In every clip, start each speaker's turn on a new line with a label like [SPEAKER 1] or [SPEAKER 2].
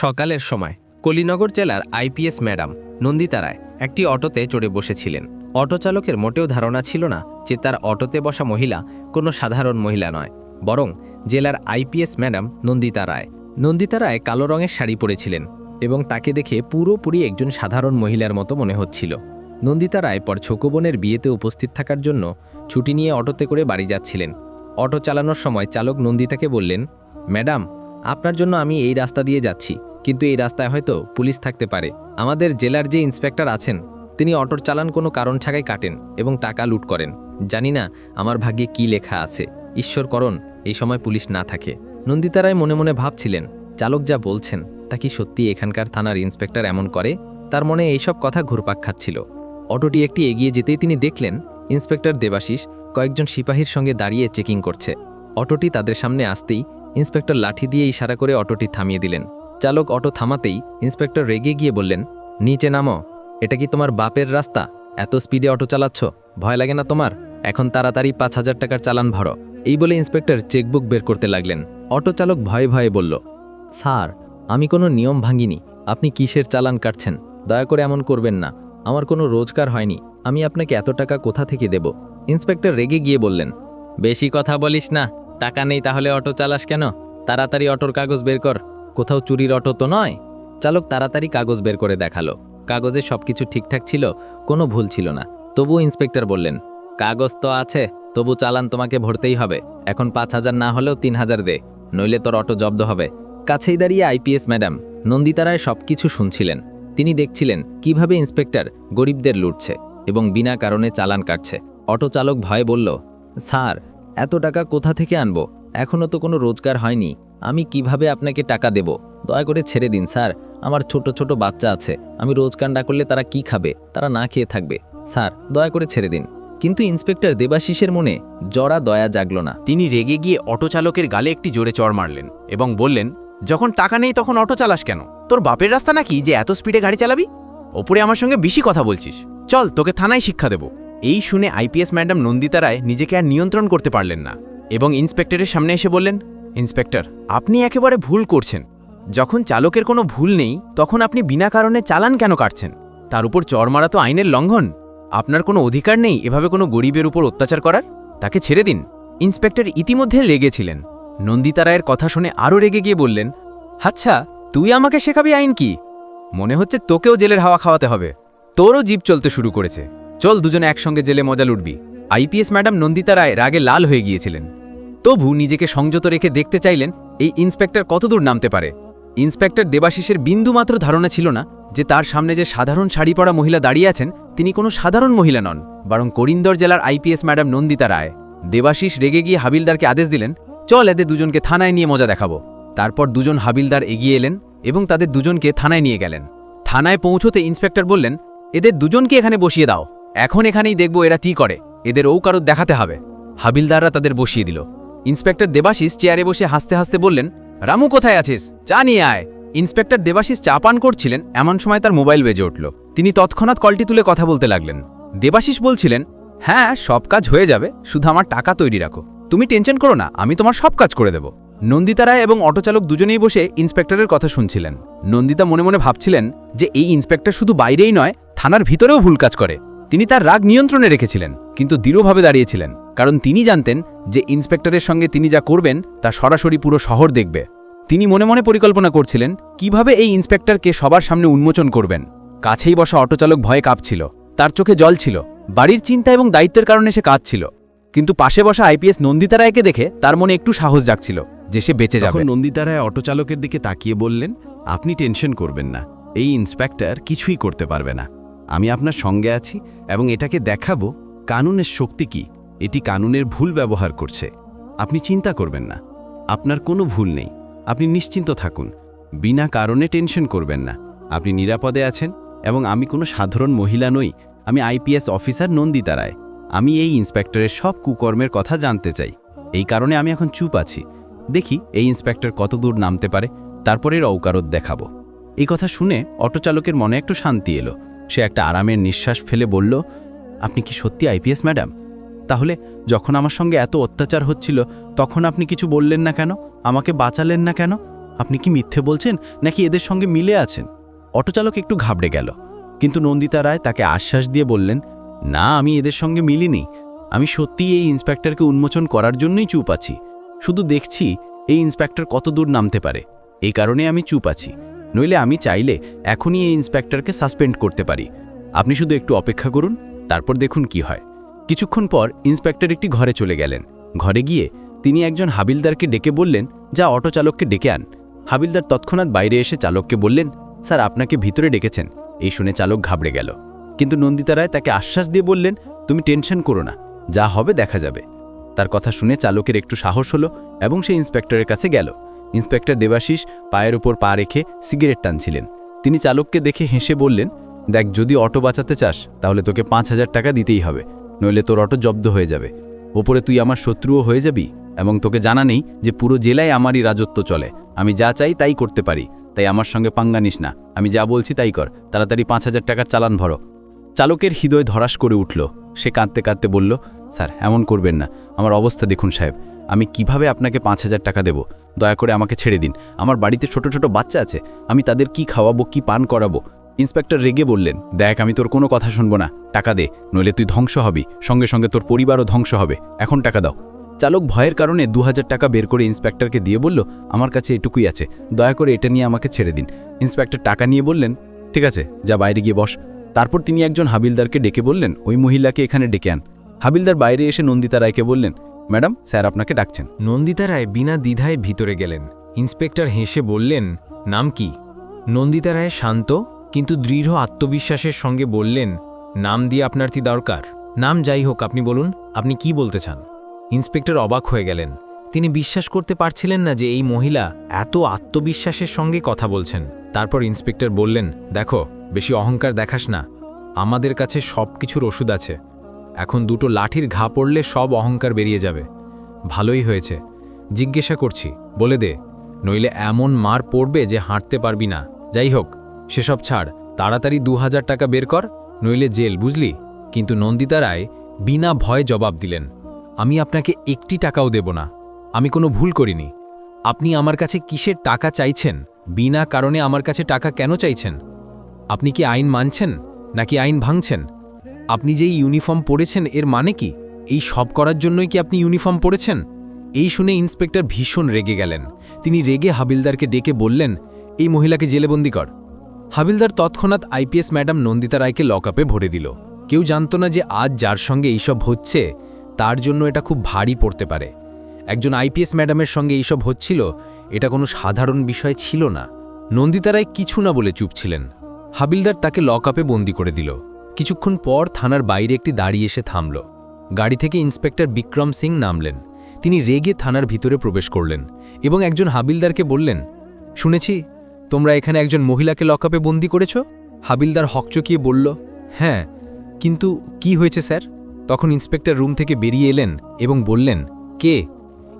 [SPEAKER 1] সকালের সময় কলিনগর জেলার আইপিএস ম্যাডাম নন্দিতা রায় একটি অটোতে চড়ে বসেছিলেন। অটো চালকের মোটেও ধারণা ছিল না যে তার অটোতে বসা মহিলা কোনো সাধারণ মহিলা নয়, বরং জেলার আইপিএস ম্যাডাম নন্দিতা রায়। নন্দিতা রায় কালো রঙের শাড়ি পরেছিলেন এবং তাকে দেখে পুরোপুরি একজন সাধারণ মহিলার মতো মনে হচ্ছিল। নন্দিতা রায় পর ছোকবনের বিয়েতে উপস্থিত থাকার জন্য ছুটি নিয়ে অটোতে করে বাড়ি যাচ্ছিলেন। অটো চালানোর সময় চালক নন্দিতাকে বললেন, ম্যাডাম, আপনার জন্য আমি এই রাস্তা দিয়ে যাচ্ছি। কিন্তু এই রাস্তায় হয়তো পুলিশ থাকতে পারে। আমাদের জেলার যে ইন্সপেক্টর আছেন, তিনি অটোর চালান কোনো কারণ ছাড়াই কাটেন এবং টাকা লুট করেন। জানি না আমার ভাগ্যে কি লেখা আছে। ঈশ্বর করণ এই সময় পুলিশ না থাকে। নন্দিতা রায় মনে মনে ভাবছিলেন, চালক যা বলছেন, তা কি সত্যি এখানকার থানার ইন্সপেক্টর এমন করে? তার মনে এইসব কথা ঘুরপাক খাচ্ছিল। অটোটি একটি এগিয়ে যেতেই তিনি দেখলেন, ইন্সপেক্টর দেবাশিস কয়েকজন সিপাহীর সঙ্গে দাঁড়িয়ে চেকিং করছে। অটোটি তাদের সামনে আসতেই ইন্সপেক্টর লাঠি দিয়ে ইশারা করে অটোটি থামিয়ে দিলেন। চালক অটো থামাতেই ইন্সপেক্টর রেগে গিয়ে বললেন, নিচে নামো। এটা কি তোমার বাপের রাস্তা? এত স্পিডে অটো চালাচ্ছ? ভয় লাগে না তোমার? এখন তাড়াতাড়ি পাঁচ হাজার টাকার চালান ভরো। এই বলে ইন্সপেক্টর চেকবুক বের করতে লাগলেন। অটো চালক ভয়ে ভয়ে বলল, স্যার, আমি কোনো নিয়ম ভাঙিনি। আপনি কিসের চালান কাটছেন? দয়া করে এমন করবেন না। আমার কোনো রোজগার হয়নি। আমি আপনাকে এত টাকা কোথা থেকে দেব? ইন্সপেক্টর রেগে গিয়ে বললেন, বেশি কথা বলিস না। টাকা নেই তাহলে অটো চালাস কেন? তাড়াতাড়ি অটোর কাগজ বের কর। কোথাও চুরির অটো তো নয়? চালক তাড়াতাড়ি কাগজ বের করে দেখাল। কাগজে সবকিছু ঠিকঠাক ছিল, কোনো ভুল ছিল না। তবুও ইন্সপেক্টর বললেন, কাগজ তো আছে, তবু চালান তোমাকে ভরতেই হবে। এখন পাঁচ হাজার না হলেও তিন হাজার দে, নইলে তোর অটো জব্দ হবে। কাছেই দাঁড়িয়ে আইপিএস ম্যাডাম নন্দিতা রায় সব কিছু শুনছিলেন। তিনি দেখছিলেন কীভাবে ইন্সপেক্টর গরিবদের লুটছে এবং বিনা কারণে চালান কাটছে। অটো চালক ভয়ে বলল, স্যার, এত টাকা কোথা থেকে আনব? এখনও তো কোনো রোজগার হয়নি। আমি কীভাবে আপনাকে টাকা দেব? দয়া করে ছেড়ে দিন, স্যার। আমার ছোট ছোট বাচ্চা আছে। আমি রোজগার না করলে তারা কি খাবে? তারা না খেয়ে থাকবে। স্যার, দয়া করে ছেড়ে দিন। কিন্তু ইন্সপেক্টর দেবাশিসের মনে জরা দয়া জাগল না।
[SPEAKER 2] তিনি রেগে গিয়ে অটো চালকের গালে একটি জোরে চড় মারলেন এবং বললেন, যখন টাকা নেই তখন অটো চালাস কেন? তোর বাপের রাস্তা নাকি যে এত স্পিডে গাড়ি চালাবি? ওপরে আমার সঙ্গে বেশি কথা বলছিস। চল, তোকে থানায় শিক্ষা দেব। এই শুনে আইপিএস ম্যাডাম নন্দিতা রায় নিজেকে আর নিয়ন্ত্রণ করতে পারলেন না এবং ইন্সপেক্টরের সামনে এসে বললেন ইন্সপেক্টর, আপনি একেবারে ভুল করছেন। যখন চালকের কোনো ভুল নেই, তখন আপনি বিনা কারণে চালান কেন কাটছেন? তার উপর চর মারা তো আইনের লঙ্ঘন। আপনার কোনো অধিকার নেই এভাবে কোনো গরিবের উপর অত্যাচার করার? তাকে ছেড়ে দিন। ইন্সপেক্টর ইতিমধ্যে লেগেছিলেন। নন্দিতা রায়ের কথা শুনে আরও রেগে গিয়ে বললেন আচ্ছা তুই আমাকে শেখাবি আইন কি? মনে হচ্ছে তোকেও জেলের হাওয়া খাওয়াতে হবে। তোরও জীব চলতে শুরু করেছে। চল দুজনে একসঙ্গে জেলে মজা লুটবি। আইপিএস ম্যাডাম নন্দিতা রায় রাগে লাল হয়ে গিয়েছিলেন। তবু নিজেকে সংযত রেখে দেখতে চাইলেন, এই ইন্সপেক্টর কতদূর নামতে পারে? ইন্সপেক্টর দেবাশিসের বিন্দুমাত্র ধারণা ছিল না যে তার সামনে যে সাধারণ শাড়ি পরা মহিলা দাঁড়িয়ে আছেন, তিনি কোনো সাধারণ মহিলা নন, বরং করিন্দর জেলার আইপিএস ম্যাডাম নন্দিতা রায়। দেবাশিস রেগে গিয়ে হাবিলদারকে আদেশ দিলেন, চল এদের দুজনকে থানায় নিয়ে মজা দেখাবো। তারপর দুজন হাবিলদার এগিয়ে এলেন এবং তাদের দুজনকে থানায় নিয়ে গেলেন। থানায় পৌঁছতে ইন্সপেক্টর বললেন, এদের দুজনকে এখানে বসিয়ে দাও। এখন এখানেই দেখব এরা কি করে। এদের ঔকারত দেখাতে হবে। হাবিলদাররা তাদের বসিয়ে দিল। ইন্সপেক্টর দেবাশিস চেয়ারে বসে হাসতে হাসতে বললেন, রামু, কোথায় আছিস? চা নিয়ে আয়। ইন্সপেক্টর দেবাশিস চা পান করছিলেন, এমন সময় তার মোবাইল বেজে উঠল। তিনি তৎক্ষণাৎ কলটি তুলে কথা বলতে লাগলেন। দেবাশিস বলছিলেন হ্যাঁ সব কাজ হয়ে যাবে, শুধু আমার টাকা তৈরি রাখো। তুমি টেনশন করো না, আমি তোমার সব কাজ করে দেব। নন্দিতা রায় এবং অটোচালক দুজনেই বসে ইন্সপেক্টরের কথা শুনছিলেন। নন্দিতা মনে মনে ভাবছিলেন যে এই ইন্সপেক্টর শুধু বাইরেই নয়, থানার ভিতরেও ভুল কাজ করে। তিনি তার রাগ নিয়ন্ত্রণে রেখেছিলেন, কিন্তু দৃঢ়ভাবে দাঁড়িয়েছিলেন। কারণ তিনি জানতেন যে ইন্সপেক্টরের সঙ্গে তিনি যা করবেন, তা সরাসরি পুরো শহর দেখবে। তিনি মনে মনে পরিকল্পনা করছিলেন, কীভাবে এই ইন্সপেক্টরকে সবার সামনে উন্মোচন করবেন। কাছেই বসা অটোচালক ভয়ে কাঁপছিল। তার চোখে জল ছিল। বাড়ির চিন্তা এবং দায়িত্বের কারণে সে কাঁদছিল। কিন্তু পাশে বসা আইপিএস নন্দিতা রায়কে দেখে তার মনে একটু সাহস জাগছিল যে সে বেঁচে যাবে।
[SPEAKER 3] নন্দিতা রায় অটোচালকের দিকে তাকিয়ে বললেন, আপনি টেনশন করবেন না। এই ইন্সপেক্টর কিছুই করতে পারবে না। আমি আপনার সঙ্গে আছি এবং এটাকে দেখাবো। কানুনের শক্তি কি? এটি কানুনের ভুল ব্যবহার করছে। আপনি চিন্তা করবেন না। আপনার কোনো ভুল নেই। আপনি নিশ্চিন্ত থাকুন। বিনা কারণে টেনশন করবেন না। আপনি নিরাপদে আছেন এবং আমি কোনো সাধারণ মহিলা নই। আমি আইপিএস অফিসার নন্দিতা রায় আমি এই ইন্সপেক্টরের সব কুকর্মের কথা জানতে চাই। এই কারণে আমি এখন চুপ আছি। দেখি এই ইন্সপেক্টর কতদূর নামতে পারে। তারপরের ঔকারত দেখাবো। এই কথা শুনে অটোচালকের মনে একটু শান্তি এলো। সে একটা আরামের নিঃশ্বাস ফেলে বলল, আপনি কি সত্যি আইপিএস, ম্যাডাম? তাহলে যখন আমার সঙ্গে এত অত্যাচার হচ্ছিল, তখন আপনি কিছু বললেন না কেন? আমাকে বাঁচালেন না কেন?
[SPEAKER 2] আপনি কি মিথ্যে বলছেন, নাকি এদের সঙ্গে মিলে আছেন? অটোচালক একটু ঘাবড়ে গেল। কিন্তু নন্দিতা রায় তাকে আশ্বাস দিয়ে বললেন, না, আমি এদের সঙ্গে মিলিনি। আমি সত্যিই এই ইন্সপেক্টরকে উন্মোচন করার জন্যই চুপ আছি। শুধু দেখছি এই ইন্সপেক্টর কত দূর নামতে পারে। এই কারণে আমি চুপ আছি। নইলে আমি চাইলে এখনই এই ইন্সপেক্টরকে সাসপেন্ড করতে পারি। আপনি শুধু একটু অপেক্ষা করুন, তারপর দেখুন কি হয়। কিছুক্ষণ পর ইন্সপেক্টর একটি ঘরে চলে গেলেন। ঘরে গিয়ে তিনি একজন হাবিলদারকে ডেকে বললেন, যা অটো চালককে ডেকে আন। হাবিলদার তৎক্ষণাৎ বাইরে এসে চালককে বললেন, স্যার, আপনাকে ভিতরে ডেকেছেন। এই শুনে চালক ঘাবড়ে গেল। কিন্তু নন্দিতা রায় তাকে আশ্বাস দিয়ে বললেন, তুমি টেনশন করো না, যা হবে দেখা যাবে। তার কথা শুনে চালকের একটু সাহস হলো এবং সে ইন্সপেক্টরের কাছে গেল। ইন্সপেক্টর দেবাশিস পায়ের উপর পা রেখে সিগারেট টানছিলেন। তিনি চালককে দেখে হেসে বললেন, দেখ, যদি অটো বাঁচাতে চাস, তাহলে তোকে পাঁচ হাজার টাকা দিতেই হবে। নইলে তোর অটো জব্দ হয়ে যাবে। ওপরে তুই আমার শত্রুও হয়ে যাবি এবং তোকে জানা নেই যে পুরো জেলায় আমারই রাজত্ব চলে। আমি যা চাই তাই করতে পারি, তাই আমার সঙ্গে পাঙ্গা নিস না। আমি যা বলছি তাই কর। তাড়াতাড়ি পাঁচ হাজার টাকার চালান ভরো। চালকের হৃদয় ধরাস করে উঠল। সে কাঁদতে কাঁদতে বলল, স্যার, এমন করবেন না। আমার অবস্থা দেখুন সাহেব। আমি কীভাবে আপনাকে পাঁচ হাজার টাকা দেব? দয়া করে আমাকে ছেড়ে দিন। আমার বাড়িতে ছোট ছোট বাচ্চা আছে। আমি তাদের কি খাওয়াবো, কি পান করাবো? ইন্সপেক্টর রেগে বললেন, দেখ, আমি তোর কোনো কথা শুনব না। টাকা দে, নইলে তুই ধ্বংস হবি। সঙ্গে সঙ্গে তোর পরিবারও ধ্বংস হবে। এখন টাকা দাও। চালক ভয়ের কারণে দু হাজার টাকা বের করে ইন্সপেক্টরকে দিয়ে বলল, আমার কাছে এটুকুই আছে। দয়া করে এটা নিয়ে আমাকে ছেড়ে দিন। ইন্সপেক্টর টাকা নিয়ে বললেন, ঠিক আছে, যা বাইরে গিয়ে বস। তারপর তিনি একজন হাবিলদারকে ডেকে বললেন, ওই মহিলাকে এখানে ডেকে আন। হাবিলদার বাইরে এসে নন্দিতা রায়কে বললেন, ম্যাডাম, স্যার আপনাকে ডাকছেন।
[SPEAKER 4] নন্দিতা রায় বিনা দ্বিধায় ভিতরে গেলেন। ইন্সপেক্টর হেসে বললেন, নাম কি? নন্দিতা রায় শান্ত কিন্তু দৃঢ় আত্মবিশ্বাসের সঙ্গে বললেন, নাম দিয়ে আপনার কি দরকার? নাম যাই হোক, আপনি বলুন, আপনি কি বলতে চান? ইন্সপেক্টর অবাক হয়ে গেলেন। তিনি বিশ্বাস করতে পারছিলেন না যে এই মহিলা এত আত্মবিশ্বাসের সঙ্গে কথা বলছেন। তারপর ইন্সপেক্টর বললেন, দেখো, বেশি অহংকার দেখাস না। আমাদের কাছে সব কিছুর ওষুধ আছে। এখন দুটো লাঠির ঘা পড়লে সব অহংকার বেরিয়ে যাবে। ভালোই হয়েছে। জিজ্ঞাসা করছি, বলে দে। নইলে এমন মার পড়বে যে হাঁটতে পারবি না। যাই হোক সেসব ছাড় তাড়াতাড়ি দু হাজার টাকা বের কর, নইলে জেল, বুঝলি? কিন্তু নন্দিতা রায় বিনা ভয়ে জবাব দিলেন, আমি আপনাকে একটি টাকাও দেব না। আমি কোনো ভুল করিনি। আপনি আমার কাছে কিসের টাকা চাইছেন? বিনা কারণে আমার কাছে টাকা কেন চাইছেন? আপনি কি আইন মানছেন, নাকি আইন ভাঙছেন? আপনি যেই ইউনিফর্ম পরেছেন, এর মানে কি? এই সব করার জন্যই কি আপনি ইউনিফর্ম পরেছেন? এই শুনে ইন্সপেক্টর ভীষণ রেগে গেলেন। তিনি রেগে হাবিলদারকে ডেকে বললেন, এই মহিলাকে জেলেবন্দি কর। হাবিলদার তৎক্ষণাৎ আইপিএস ম্যাডাম নন্দিতা রায়কে লকআপে ভরে দিল। কেউ জানত না যে আজ যার সঙ্গে এইসব হচ্ছে, তার জন্য এটা খুব ভারী পড়তে পারে। একজন আইপিএস ম্যাডামের সঙ্গে এইসব হচ্ছিল, এটা কোনো সাধারণ বিষয় ছিল না। নন্দিতা রায় কিছু না বলে চুপ ছিলেন। হাবিলদার তাকে লকআপে বন্দি করে দিল। কিছুক্ষণ পর থানার বাইরে একটি দাঁড়ি এসে থামল। গাড়ি থেকে ইন্সপেক্টর বিক্রম সিং নামলেন। তিনি রেগে থানার ভিতরে প্রবেশ করলেন এবং একজন হাবিলদারকে বললেন, শুনেছি তোমরা এখানে একজন মহিলাকে লকআপে বন্দি করেছ? হাবিলদার হকচকিয়ে বলল হ্যাঁ কিন্তু কি হয়েছে, স্যার? তখন ইন্সপেক্টর রুম থেকে বেরিয়ে এলেন এবং বললেন, কে?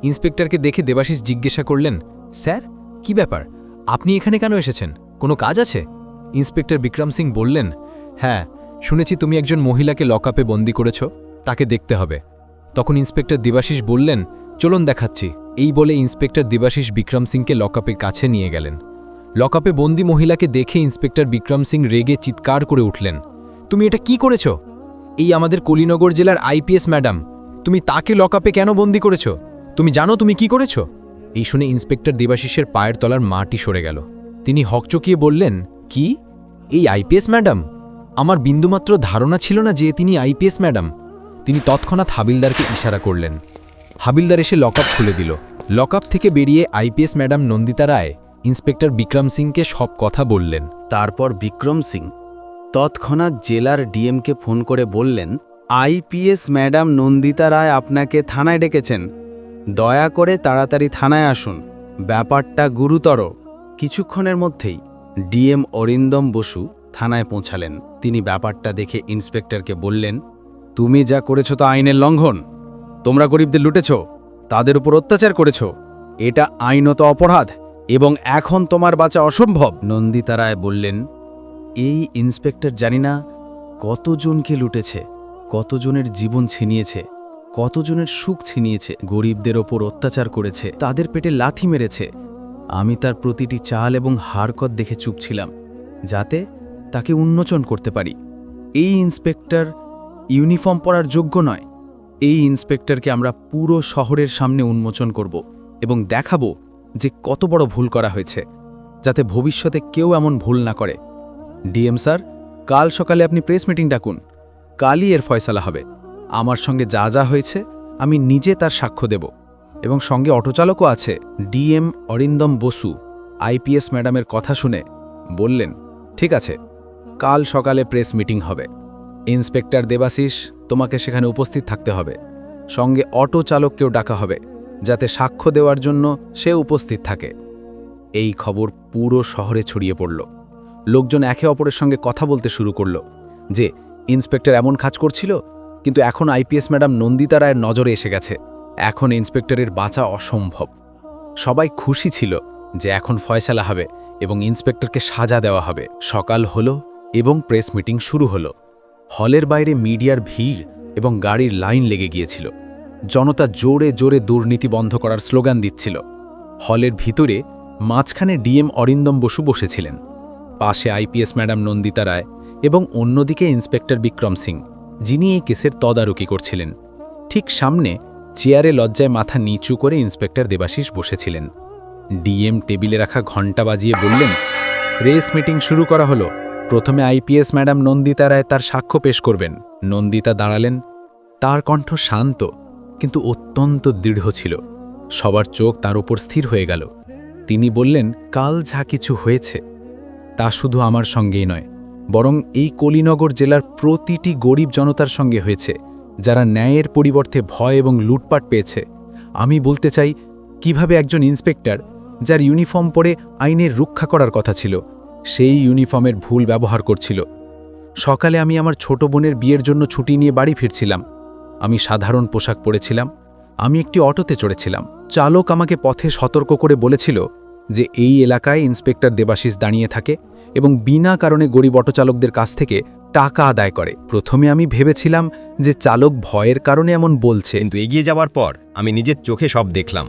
[SPEAKER 4] ইন্সপেক্টরকে দেখে দেবাশিস জিজ্ঞাসা করলেন, স্যার, কি ব্যাপার? আপনি এখানে কেন এসেছেন? কোনো কাজ আছে? ইন্সপেক্টর বিক্রম সিং বললেন হ্যাঁ শুনেছি তুমি একজন মহিলাকে লকআপে বন্দি করেছ, তাকে দেখতে হবে। তখন ইন্সপেক্টর দেবাশিস বললেন, চলুন দেখাচ্ছি। এই বলে ইন্সপেক্টর দেবাশিস বিক্রম সিংকে লকআপে কাছে নিয়ে গেলেন। লকআপে বন্দি মহিলাকে দেখে ইন্সপেক্টর বিক্রম সিং রেগে চিৎকার করে উঠলেন। তুমি এটা কি করেছ? এই আমাদের কলিনগর জেলার আইপিএস, ম্যাডাম। তুমি তাকে লকআপে কেন বন্দি করেছ? তুমি জানো তুমি কি করেছ? এই শুনে ইন্সপেক্টর দেবাশিসের পায়ের তলার মাটি সরে গেল। তিনি হকচকিয়ে বললেন, কি? এই আইপিএস, ম্যাডাম? আমার বিন্দুমাত্র ধারণা ছিল না যে তিনি আইপিএস, ম্যাডাম। তিনি তৎক্ষণাৎ হাবিলদারকে ইশারা করলেন। হাবিলদার এসে লকআপ খুলে দিল। লকআপ থেকে বেরিয়ে IPS, madam Nandita Roy inspector Bikram সিংকে সব কথা বললেন।
[SPEAKER 2] তারপর বিক্রম সিং তৎক্ষণাৎ জেলার ডিএমকে ফোন করে বললেন, আইপিএস ম্যাডাম নন্দিতা রায় আপনাকে থানায় ডেকেছেন। দয়া করে তাড়াতাড়ি থানায় আসুন। ব্যাপারটা গুরুতর। কিছুক্ষণের মধ্যেই ডিএম অরিন্দম বসু থানায় পৌঁছালেন। তিনি ব্যাপারটা দেখে ইন্সপেক্টরকে বললেন, তুমি যা করেছ তা আইনের লঙ্ঘন। তোমরা গরিবদের লুটেছ, তাদের উপর অত্যাচার করেছ। এটা আইনত অপরাধ। এবং এখন তোমার বাঁচা অসম্ভব। নন্দিতা রায় বললেন, এই ইন্সপেক্টর জানি না কতজনকে লুটেছে, কতজনের জীবন ছিনিয়েছে, কতজনের সুখ ছিনিয়েছে, গরিবদের ওপর অত্যাচার করেছে, তাদের পেটে লাথি মেরেছে। আমি তার প্রতিটি চাল এবং হারকত দেখে চুপ ছিলাম, যাতে তাকে উন্মোচন করতে পারি। এই ইন্সপেক্টর ইউনিফর্ম পরার যোগ্য নয়। এই ইন্সপেক্টরকে আমরা পুরো শহরের সামনে উন্মোচন করব এবং দেখাবো যে কত বড় ভুল করা হয়েছে, যাতে ভবিষ্যতে কেউ এমন ভুল না করে। ডিএম স্যার, কাল সকালে আপনি প্রেস মিটিং ডাকুন। কালই এর ফয়সালা হবে। আমার সঙ্গে যা যা হয়েছে, আমি নিজে তার সাক্ষ্য দেব। এবং সঙ্গে অটোচালকও আছে, ডিএম অরিন্দম বসু। আইপিএস ম্যাডামের কথা শুনে বললেন, ঠিক আছে, কাল সকালে প্রেস মিটিং হবে। ইন্সপেক্টর দেবাশিস, তোমাকে সেখানে উপস্থিত থাকতে হবে। সঙ্গে অটো চালককেও ডাকা হবে। যাতে সাক্ষ্য দেওয়ার জন্য সে উপস্থিত থাকে। এই খবর পুরো শহরে ছড়িয়ে পড়ল। লোকজন একে অপরের সঙ্গে কথা বলতে শুরু করল যে, ইন্সপেক্টর এমন কাজ করছিল, কিন্তু এখন আইপিএস ম্যাডাম নন্দিতা রায়ের নজরে এসে গেছে। এখন ইন্সপেক্টরের বাঁচা অসম্ভব। সবাই খুশি ছিল যে এখন ফয়সালা হবে এবং ইন্সপেক্টরকে সাজা দেওয়া হবে। সকাল হলো এবং প্রেস মিটিং শুরু হলো। হলের বাইরে মিডিয়ার ভিড় এবং গাড়ির লাইন লেগে গিয়েছিল। জনতা জোরে জোরে দুর্নীতি বন্ধ করার স্লোগান দিচ্ছিল। হলের ভিতরে মাঝখানে ডিএম অরিন্দম বসু বসেছিলেন। পাশে আইপিএস ম্যাডাম নন্দিতা রায় এবং অন্যদিকে ইন্সপেক্টর বিক্রম সিং, যিনি এই কেসের তদারকি করছিলেন। ঠিক সামনে চেয়ারে লজ্জায় মাথা নিচু করে ইন্সপেক্টর দেবাশিস বসেছিলেন। ডিএম টেবিলে রাখা ঘণ্টা বাজিয়ে বললেন প্রেস মিটিং শুরু করা হলো। প্রথমে আইপিএস ম্যাডাম নন্দিতা রায় তার সাক্ষ্য পেশ করবেন। নন্দিতা দাঁড়ালেন। তার কণ্ঠ শান্ত। কিন্তু অত্যন্ত দৃঢ় ছিল। সবার চোখ তার উপর স্থির হয়ে গেল। তিনি বললেন, কাল যা কিছু হয়েছে, তা শুধু আমার সঙ্গেই নয়, বরং এই কলিনগর জেলার প্রতিটি গরিব জনতার সঙ্গে হয়েছে, যারা ন্যায়ের পরিবর্তে ভয় এবং লুটপাট পেয়েছে। আমি বলতে চাই, কীভাবে একজন ইন্সপেক্টর, যার ইউনিফর্ম পরে আইনের রক্ষা করার কথা ছিল, সেই ইউনিফর্মের ভুল ব্যবহার করছিল। সকালে আমি আমার ছোট বোনের বিয়ের জন্য ছুটি নিয়ে বাড়ি ফিরছিলাম। আমি সাধারণ পোশাক পরেছিলাম। আমি একটি অটোতে চড়েছিলাম। চালক আমাকে পথে সতর্ক করে বলেছিল যে এই এলাকায় ইন্সপেক্টর দেবাশিস দাঁড়িয়ে থাকে এবং বিনা কারণে গরিব অটোচালকদের কাছ থেকে টাকা আদায় করে। প্রথমে আমি ভেবেছিলাম যে চালক ভয়ের কারণে এমন বলছে।
[SPEAKER 1] কিন্তু এগিয়ে যাওয়ার পর আমি নিজের চোখে সব দেখলাম।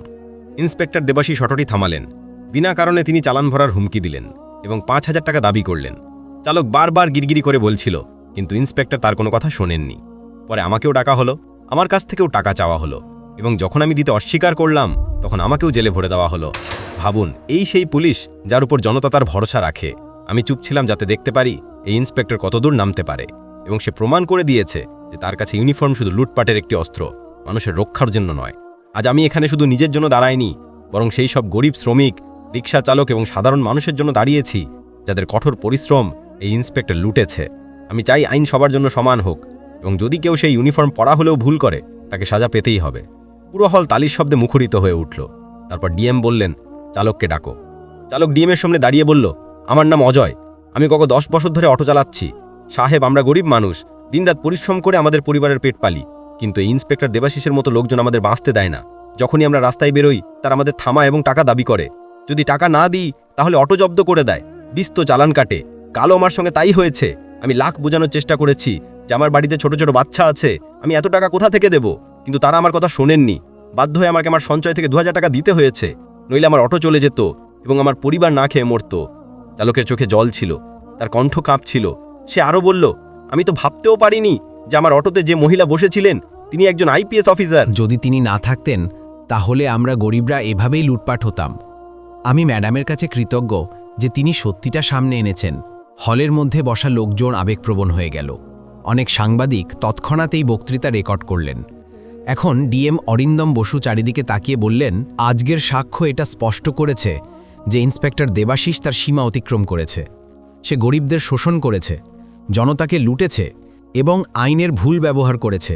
[SPEAKER 1] ইন্সপেক্টর দেবাশিস অটোটি থামালেন। বিনা কারণে তিনি চালান ভরার হুমকি দিলেন এবং পাঁচ হাজার টাকা দাবি করলেন। চালক বারবার গিরগিরি করে বলছিল, কিন্তু ইন্সপেক্টর তার কোনো কথা শোনেননি। পরে আমাকেও ডাকা হলো, আমার কাছ থেকেও টাকা চাওয়া হলো এবং যখন আমি দিতে অস্বীকার করলাম, তখন আমাকেও জেলে ভরে দেওয়া হলো। ভাবুন, এই সেই পুলিশ যার উপর জনতা তার ভরসা রাখে। আমি চুপ ছিলাম যাতে দেখতে পারি এই ইন্সপেক্টর কতদূর নামতে পারে এবং সে প্রমাণ করে দিয়েছে যে তার কাছে ইউনিফর্ম শুধু লুটপাটের একটি অস্ত্র, মানুষের রক্ষার জন্য নয়। আজ আমি এখানে শুধু নিজের জন্য দাঁড়াইনি, বরং সেই সব গরিব শ্রমিক, রিক্সা চালক এবং সাধারণ মানুষের জন্য দাঁড়িয়েছি, যাদের কঠোর পরিশ্রম এই ইন্সপেক্টর লুটেছে। আমি চাই আইন সবার জন্য সমান হোক। এবং যদি কেউ সেই ইউনিফর্ম পরা হলেও ভুল করে, তাকে সাজা পেতেই হবে। পুরো হল তালির শব্দে মুখরিত হয়ে উঠল। তারপর ডিএম বললেন, চালককে ডাকো। চালক ডিএমের সামনে দাঁড়িয়ে বলল, আমার নাম অজয়। আমি গত দশ বছর ধরে অটো চালাচ্ছি। সাহেব, আমরা গরিব মানুষ। দিনরাত পরিশ্রম করে আমাদের পরিবারের পেট পালি। কিন্তু ইন্সপেক্টর দেবাশিসের মতো লোকজন আমাদের বাঁচতে দেয় না। যখনই আমরা রাস্তায় বেরোই, তারা আমাদের থামা এবং টাকা দাবি করে। যদি টাকা না দিই, তাহলে অটো জব্দ করে দেয়। বিস্ত চালান কাটে। কালো আমার সঙ্গে তাই হয়েছে। আমি লাখ বোঝানোর চেষ্টা করেছি। যে আমার বাড়িতে ছোট ছোট বাচ্চা আছে, আমি এত টাকা কোথা থেকে দেব? কিন্তু তারা আমার কথা শোনেননি। বাধ্য হয়ে আমাকে আমার সঞ্চয় থেকে দু হাজার টাকা দিতে হয়েছে। নইলে আমার অটো চলে যেত এবং আমার পরিবার না খেয়ে মরত। চালকের চোখে জল ছিল, তার কণ্ঠ কাঁপছিল। সে আরও বলল, আমি তো ভাবতেও পারিনি যে আমার অটোতে যে মহিলা বসেছিলেন, তিনি একজন আইপিএস অফিসার।
[SPEAKER 2] যদি তিনি না থাকতেন, তাহলে আমরা গরিবরা এভাবেই লুটপাট হতাম। আমি ম্যাডামের কাছে কৃতজ্ঞ যে তিনি সত্যিটা সামনে এনেছেন। হলের মধ্যে বসা লোকজন আবেগপ্রবণ হয়ে গেল। অনেক সাংবাদিক তৎক্ষণাতেই বক্তৃতা রেকর্ড করলেন। এখন ডিএম অরিন্দম বসু চারিদিকে তাকিয়ে বললেন, আজকের সাক্ষ্য এটা স্পষ্ট করেছে যে ইন্সপেক্টর দেবাশিস তার সীমা অতিক্রম করেছে। সে গরিবদের শোষণ করেছে, জনতাকে লুটেছে এবং আইনের ভুল ব্যবহার করেছে।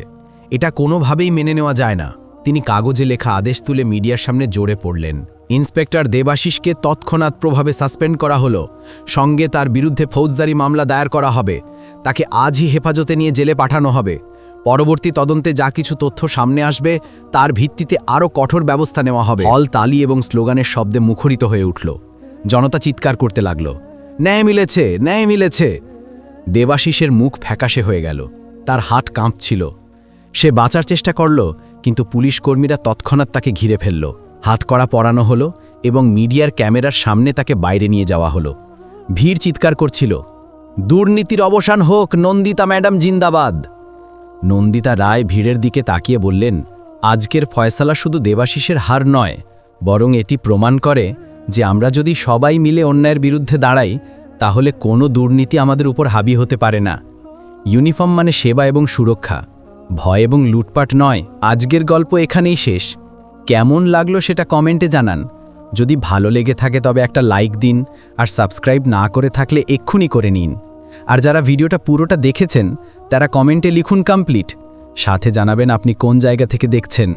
[SPEAKER 2] এটা কোনোভাবেই মেনে নেওয়া যায় না। তিনি কাগজে লেখা আদেশ তুলে মিডিয়ার সামনে জোরে পড়লেন। ইন্সপেক্টর দেবাশিসকে তৎক্ষণাৎ প্রভাবে সাসপেন্ড করা হলো। সঙ্গে তার বিরুদ্ধে ফৌজদারি মামলা দায়ের করা হবে। তাকে আজই হেফাজতে নিয়ে জেলে পাঠানো হবে। পরবর্তী তদন্তে যা কিছু তথ্য সামনে আসবে, তার ভিত্তিতে আরও কঠোর ব্যবস্থা নেওয়া হবে। হল, তালি এবং স্লোগানের শব্দে মুখরিত হয়ে উঠল। জনতা চিৎকার করতে লাগল। ন্যায় মিলেছে ন্যায় মিলেছে! দেবাশিসের মুখ ফ্যাকাশে হয়ে গেল। তার হাট কাঁপছিল। সে বাঁচার চেষ্টা করল, কিন্তু পুলিশ কর্মীরা তৎক্ষণাৎ তাকে ঘিরে ফেলল। হাত করা পরানো হলো এবং মিডিয়ার ক্যামেরার সামনে তাকে বাইরে নিয়ে যাওয়া হলো। ভিড় চিৎকার করছিল, দুর্নীতির অবসান হোক, নন্দিতা ম্যাডাম জিন্দাবাদ! নন্দিতা রায় ভিড়ের দিকে তাকিয়ে বললেন, আজকের ফয়সালা শুধু দেবাশিসের হার নয়, বরং এটি প্রমাণ করে যে আমরা যদি সবাই মিলে অন্যায়ের বিরুদ্ধে দাঁড়াই, তাহলে কোনো দুর্নীতি আমাদের উপর হাবি হতে পারে না। ইউনিফর্ম মানে সেবা এবং সুরক্ষা, ভয় এবং লুটপাট নয়, আজকের গল্প এখানেই শেষ। কেমন লাগল সেটা কমেন্টে জানান। যদি ভালো লেগে থাকে তবে একটা লাইক দিন আর সাবস্ক্রাইব না করে থাকলে এক্ষুনি করে নিন। আর যারা ভিডিওটা পুরোটা দেখেছেন, তারা কমেন্টে লিখুন কমপ্লিট। সাথে জানাবেন আপনি কোন জায়গা থেকে দেখছেন।